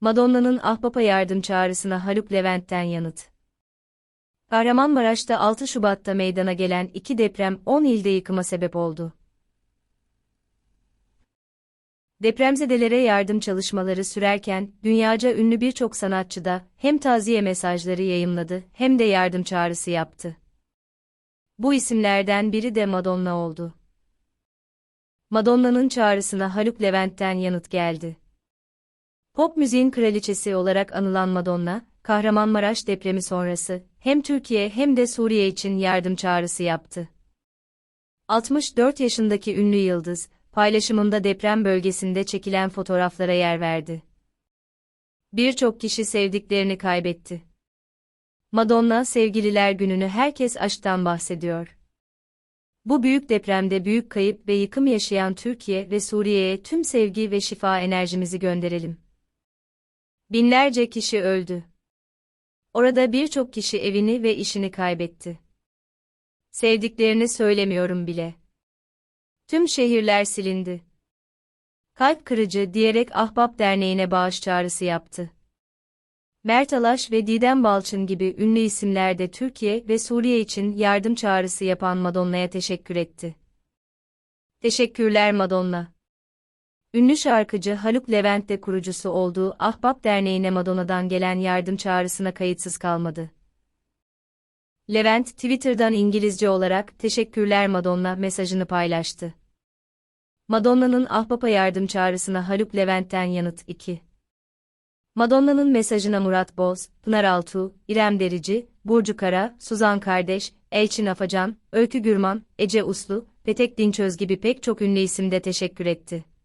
Madonna'nın Ahbap'a yardım çağrısına Haluk Levent'ten yanıt. Kahramanmaraş'ta 6 Şubat'ta meydana gelen iki deprem 10 ilde yıkıma sebep oldu. Depremzedelere yardım çalışmaları sürerken, dünyaca ünlü birçok sanatçı da hem taziye mesajları yayımladı hem de yardım çağrısı yaptı. Bu isimlerden biri de Madonna oldu. Madonna'nın çağrısına Haluk Levent'ten yanıt geldi. Pop müziğin kraliçesi olarak anılan Madonna, Kahramanmaraş depremi sonrası hem Türkiye hem de Suriye için yardım çağrısı yaptı. 64 yaşındaki ünlü yıldız, paylaşımında deprem bölgesinde çekilen fotoğraflara yer verdi. Birçok kişi sevdiklerini kaybetti. Madonna Sevgililer Günü'nü herkes aşktan bahsediyor. Bu büyük depremde büyük kayıp ve yıkım yaşayan Türkiye ve Suriye'ye tüm sevgi ve şifa enerjimizi gönderelim. Binlerce kişi öldü. Orada birçok kişi evini ve işini kaybetti. Sevdiklerini söylemiyorum bile. Tüm şehirler silindi. Kalp kırıcı diyerek Ahbap Derneği'ne bağış çağrısı yaptı. Mert Alaş ve Didem Balçın gibi ünlü isimler de Türkiye ve Suriye için yardım çağrısı yapan Madonna'ya teşekkür etti. Teşekkürler Madonna. Ünlü şarkıcı Haluk Levent de kurucusu olduğu Ahbap Derneği'ne Madonna'dan gelen yardım çağrısına kayıtsız kalmadı. Levent, Twitter'dan İngilizce olarak "Teşekkürler Madonna" mesajını paylaştı. Madonna'nın Ahbap'a yardım çağrısına Haluk Levent'ten yanıt 2. Madonna'nın mesajına Murat Boz, Pınar Altuğ, İrem Derici, Burcu Kara, Suzan Kardeş, Elçin Afacan, Öykü Gürman, Ece Uslu, Petek Dinçöz gibi pek çok ünlü isim de teşekkür etti.